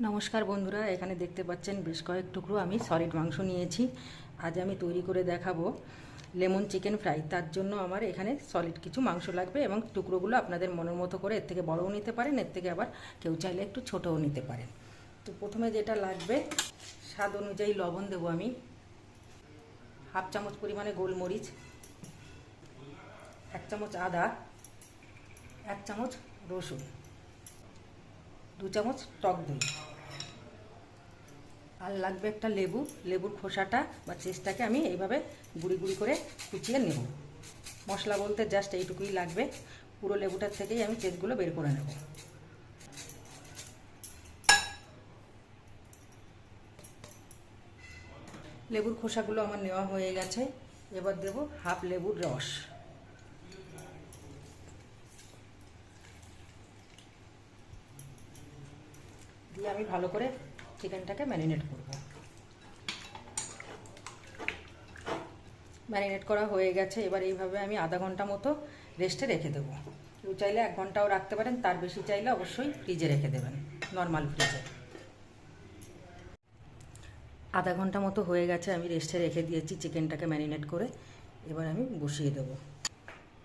নমস্কার বন্ধুরা, এখানে দেখতে পাচ্ছেন বেশ কয়েক টুকরো আমি সলিড মাংস নিয়েছি। আজ আমি তৈরি করে দেখাবো লেমন চিকেন ফ্রাই। তার জন্য আমার এখানে সলিড কিছু মাংস লাগবে এবং টুকরোগুলো আপনাদের মনের মতো করে এর থেকে বড়ও নিতে পারেন, এর থেকে আবার কেউ চাইলে একটু ছোটও নিতে পারেন। তো প্রথমে যেটা লাগবে, স্বাদ অনুযায়ী লবণ দেবো আমি। হাফ চামচ পরিমাণে গোলমরিচ, এক চামচ আদা, এক চামচ রসুন। দু চামচ টক দই। আর লাগবে একটা লেবু, লেবুর খোসাটা বা চেষ্টাকে আমি এইভাবে গুঁড়ি গুঁড়ি করে কুচিয়ে নেব। মশলা বলতে জাস্ট এইটুকুই লাগবে। পুরো লেবুটার থেকেই আমি চেজগুলো বের করে নেব। লেবুর খোসাগুলো আমার নেওয়া হয়ে গেছে। এবার দেব হাফ লেবুর রস। দিয়ে আমি ভালো করে চিকেনটাকে ম্যারিনেট করব। ম্যারিনেট করা হয়ে গেছে, এবার এইভাবে আমি আধা ঘণ্টা মতো রেস্টে রেখে দেবো। কেউ চাইলে এক ঘন্টাও রাখতে পারেন, তার বেশি চাইলে অবশ্যই ফ্রিজে রেখে দেবেন, নর্মাল ফ্রিজে। আধা ঘণ্টা মতো হয়ে গেছে, আমি রেস্টে রেখে দিয়েছি চিকেনটাকে ম্যারিনেট করে, এবার আমি বসিয়ে দেবো।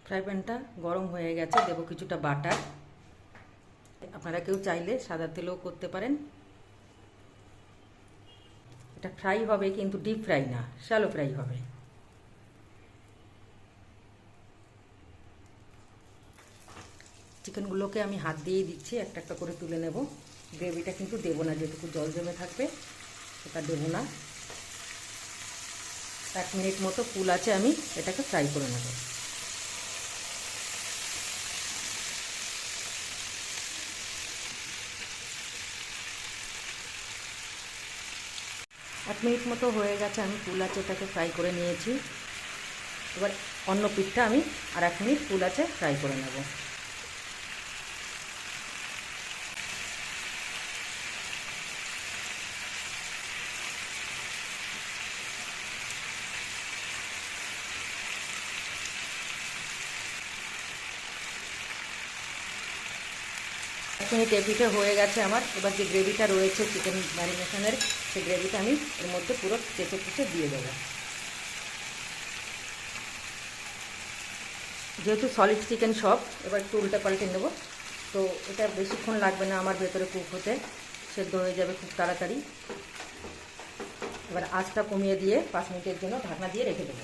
ফ্রাই প্যানটা গরম হয়ে গেছে, দেবো কিছুটা বাটার। আপনারা কেউ চাইলে সাদা তেলেও করতে পারেন। এটা ফ্রাই হবে কিন্তু ডিপ ফ্রাই না শ্যালো ফ্রাই হবে। চিকেনগুলোকে আমি হাত দিয়েই দিচ্ছি, একটা একটা করে তুলে নেব। গ্রেভিটা কিন্তু দেবো না, যেটুকু জল জমে থাকবে, সেটা দেবো না। এক মিনিট মতো ফুল আছে, আমি এটাকে ফ্রাই করে নেব। এক মিনিট মতো হয়ে গেছে, আমি ফুল আছে এটাকে ফ্রাই করে নিয়েছি। এবার অন্য পিঠটা আমি আর এক মিনিট ফুল আছে ফ্রাই করে নেব। এক মিনিট এপিটে হয়ে গেছে আমার। এবার যে গ্রেভিটা রয়েছে চিকেন ম্যারিনেশনের সেই গ্রেভিটা আমি এর মধ্যে পুরো চেঁচে কুচে দিয়ে দেবো। যেহেতু সলিড চিকেন সব এবার একটু উল্টে পাল্টে নেব। তো এটা বেশিক্ষণ লাগবে না আমার ভেতরে কুক হতে, সেদ্ধ হয়ে যাবে খুব তাড়াতাড়ি। এবার আঁচটা কমিয়ে দিয়ে পাঁচ মিনিটের জন্য ঢাকনা দিয়ে রেখে দেবো।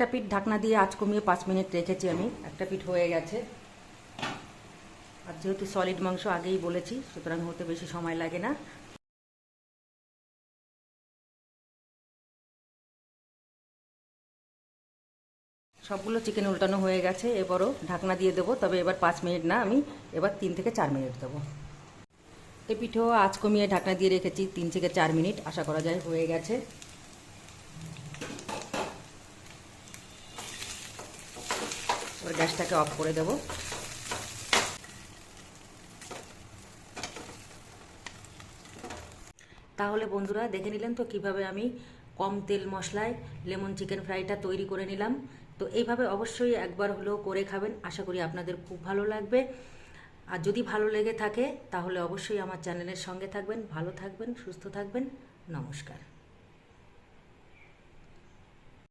একটা পিঠ ঢাকনা দিয়ে আঁচ কমিয়ে পাঁচ মিনিট রেখেছি আমি। একটা পিঠ হয়ে গেছে। আর যেহেতু সলিড মাংস আগেই বলেছি, সুতরাং হতে বেশি সময় লাগে না। সবগুলো চিকেন উল্টানো হয়ে গেছে, এবারও ঢাকনা দিয়ে দেবো, তবে এবার পাঁচ মিনিট না, আমি এবার তিন থেকে চার মিনিট দেবো। এ পিঠেও আঁচ কমিয়ে ঢাকনা দিয়ে রেখেছি তিন থেকে চার মিনিট, আশা করা যায় হয়ে গেছে। এবার গ্যাসটাকে অফ করে দেব। তাহলে বন্ধুরা, দেখে নিলেন তো কীভাবে আমি কম তেল মশলায় লেমন চিকেন ফ্রাইটা তৈরি করে নিলাম। তো এইভাবে অবশ্যই একবার হলেও করে খাবেন। আশা করি আপনাদের খুব ভালো লাগবে। আর যদি ভালো লেগে থাকে, তাহলে অবশ্যই আমার চ্যানেলের সঙ্গে থাকবেন, ভালো থাকবেন, সুস্থ থাকবেন। নমস্কার।